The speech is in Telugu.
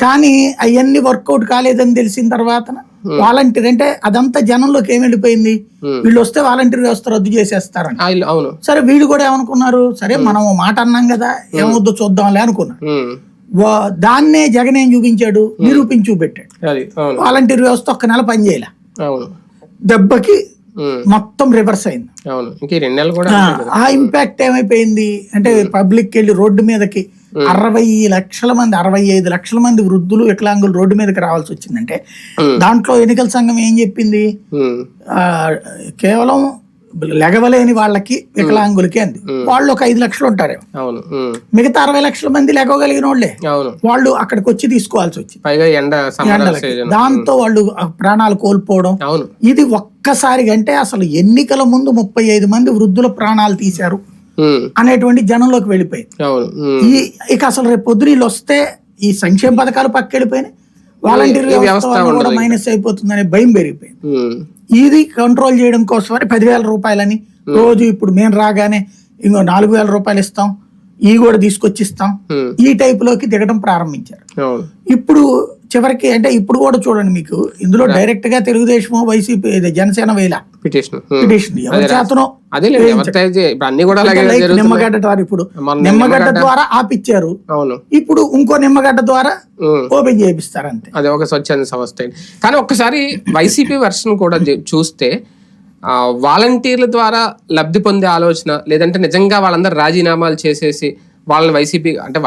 కానీ అవన్నీ వర్కౌట్ కాలేదని తెలిసిన తర్వాత వాలంటీర్ అంటే అదంతా జనంలోకి ఏం వెళ్ళిపోయింది? Hmm. వీళ్ళు వస్తే వాలంటీర్ వ్యవస్థ రద్దు చేసేస్తారని. అవును. సరే వీళ్ళు కూడా ఏమనుకున్నారు? సరే మనం ఓ మాట అన్నాం కదా ఏమవుద్దో చూద్దాంలే అనుకున్నారు. దాన్నే జగన్ ఏం చూపించాడు? నిరూపించి చూపెట్టాడు. వాలంటీర్ వ్యవస్థ ఒక్క నెల పనిచేయలే దెబ్బకి మొత్తం రివర్స్ అయింది. ఆ ఇంపాక్ట్ ఏమైపోయింది? అంటే పబ్లిక్ వెళ్ళి రోడ్డు మీదకి అరవై లక్షల మంది అరవై ఐదు లక్షల మంది వృద్ధులు వికలాంగులు రోడ్డు మీదకి రావాల్సి వచ్చిందంటే దాంట్లో ఎన్నికల సంఘం ఏం చెప్పింది? కేవలం లెగవలేని వాళ్ళకి వికలాంగులకి అంది. వాళ్ళు ఒక ఐదు లక్షలు ఉంటారు. మిగతా అరవై లక్షల మంది లెగవగలిగిన వాళ్ళే. వాళ్ళు అక్కడికి వచ్చి తీసుకోవాల్సి వచ్చింది. దాంతో వాళ్ళు ప్రాణాలు కోల్పోవడం. ఇది ఒక్కసారిగా అంటే అసలు ఎన్నికల ముందు ముప్పై ఐదు మంది వృద్ధుల ప్రాణాలు తీశారు. అనేటువంటి జనంలోకి వెళ్ళిపోయింది. ఈ ఇక అసలు రేపు పొద్దున వీళ్ళు వస్తే ఈ సంక్షేమ పథకాలు పక్కకెళ్ళిపోయినాయి వాలంటీర్ వ్యవస్థ కూడా మైనస్ అయిపోతుందనే భయం పెరిగిపోయింది. ఇది కంట్రోల్ చేయడం కోసమని పదివేల రూపాయలని రోజు ఇప్పుడు మేము రాగానే ఇంకో నాలుగు వేల రూపాయలు ఇస్తాం ఈ కూడా తీసుకొచ్చి ఇస్తాం. ఉమ్, ఈ టైప్లోకి దిగడం ప్రారంభించారు. ఇప్పుడు చివరికి అంటే ఇప్పుడు కూడా చూడండి మీకు ఇందులో డైరెక్ట్గా తెలుగుదేశం వైసీపీ జనసేన వేల. పిటిషన్ పిటిషన్ ఎవరి చేతనో నిమ్మగడ్డ ద్వారా ఇప్పుడు. నిమ్మగడ్డ ద్వారా ఆపిచ్చారు. అవును. ఇప్పుడు ఇంకో నిమ్మగడ్డ ద్వారా ఉమ్. ఓపెన్ చేపిస్తారు అంతే అది ఒక స్వచ్ఛంద సంస్థ. కానీ ఒక్కసారి వైసీపీ వర్షన్ కూడా చూస్తే వాలంటీర్ల ద్వారా లబ్ధి పొందే ఆలోచన లేదంటే నిజంగా వాళ్ళందరూ రాజీనామాలు చేసేసి వాళ్ళని వైసీపీ అంటే